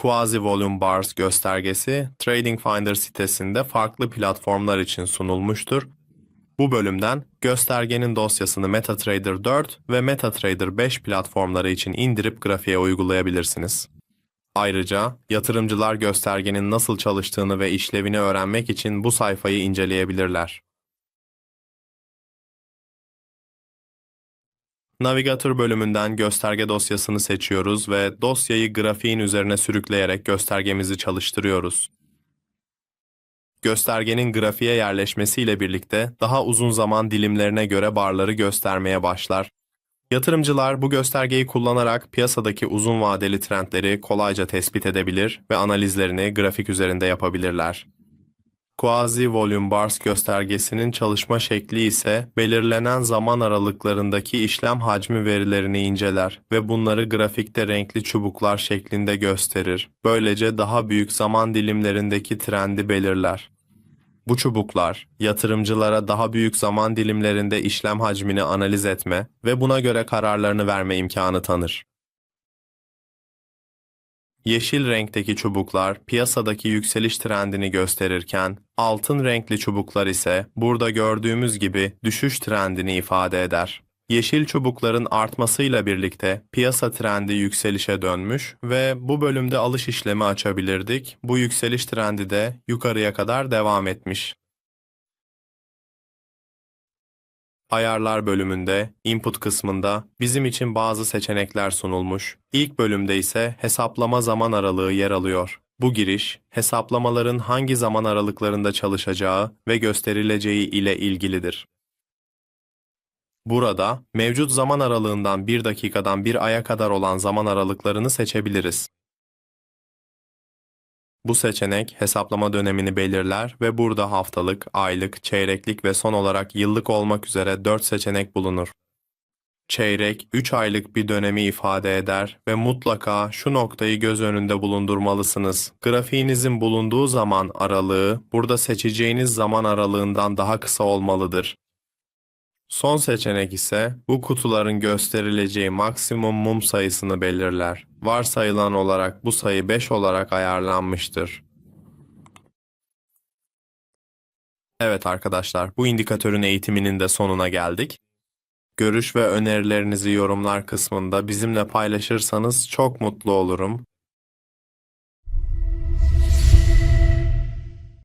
Quasi Volume Bars göstergesi Trading Finder sitesinde farklı platformlar için sunulmuştur. Bu bölümden göstergenin dosyasını MetaTrader 4 ve MetaTrader 5 platformları için indirip grafiğe uygulayabilirsiniz. Ayrıca yatırımcılar göstergenin nasıl çalıştığını ve işlevini öğrenmek için bu sayfayı inceleyebilirler. Navigatör bölümünden gösterge dosyasını seçiyoruz ve dosyayı grafiğin üzerine sürükleyerek göstergemizi çalıştırıyoruz. Göstergenin grafiğe yerleşmesiyle birlikte daha uzun zaman dilimlerine göre barları göstermeye başlar. Yatırımcılar bu göstergeyi kullanarak piyasadaki uzun vadeli trendleri kolayca tespit edebilir ve analizlerini grafik üzerinde yapabilirler. Quasi Volume Bars göstergesinin çalışma şekli ise belirlenen zaman aralıklarındaki işlem hacmi verilerini inceler ve bunları grafikte renkli çubuklar şeklinde gösterir. Böylece daha büyük zaman dilimlerindeki trendi belirler. Bu çubuklar, yatırımcılara daha büyük zaman dilimlerinde işlem hacmini analiz etme ve buna göre kararlarını verme imkanı tanır. Yeşil renkteki çubuklar piyasadaki yükseliş trendini gösterirken, altın renkli çubuklar ise burada gördüğümüz gibi düşüş trendini ifade eder. Yeşil çubukların artmasıyla birlikte piyasa trendi yükselişe dönmüş ve bu bölümde alış işlemi açabilirdik. Bu yükseliş trendi de yukarıya kadar devam etmiş. Ayarlar bölümünde, input kısmında bizim için bazı seçenekler sunulmuş. İlk bölümde ise hesaplama zaman aralığı yer alıyor. Bu giriş, hesaplamaların hangi zaman aralıklarında çalışacağı ve gösterileceği ile ilgilidir. Burada mevcut zaman aralığından 1 dakikadan 1 aya kadar olan zaman aralıklarını seçebiliriz. Bu seçenek hesaplama dönemini belirler ve burada haftalık, aylık, çeyreklik ve son olarak yıllık olmak üzere 4 seçenek bulunur. Çeyrek 3 aylık bir dönemi ifade eder ve mutlaka şu noktayı göz önünde bulundurmalısınız. Grafiğinizin bulunduğu zaman aralığı burada seçeceğiniz zaman aralığından daha kısa olmalıdır. Son seçenek ise bu kutuların gösterileceği maksimum mum sayısını belirler. Varsayılan olarak bu sayı 5 olarak ayarlanmıştır. Evet arkadaşlar, bu indikatörün eğitiminin de sonuna geldik. Görüş ve önerilerinizi yorumlar kısmında bizimle paylaşırsanız çok mutlu olurum.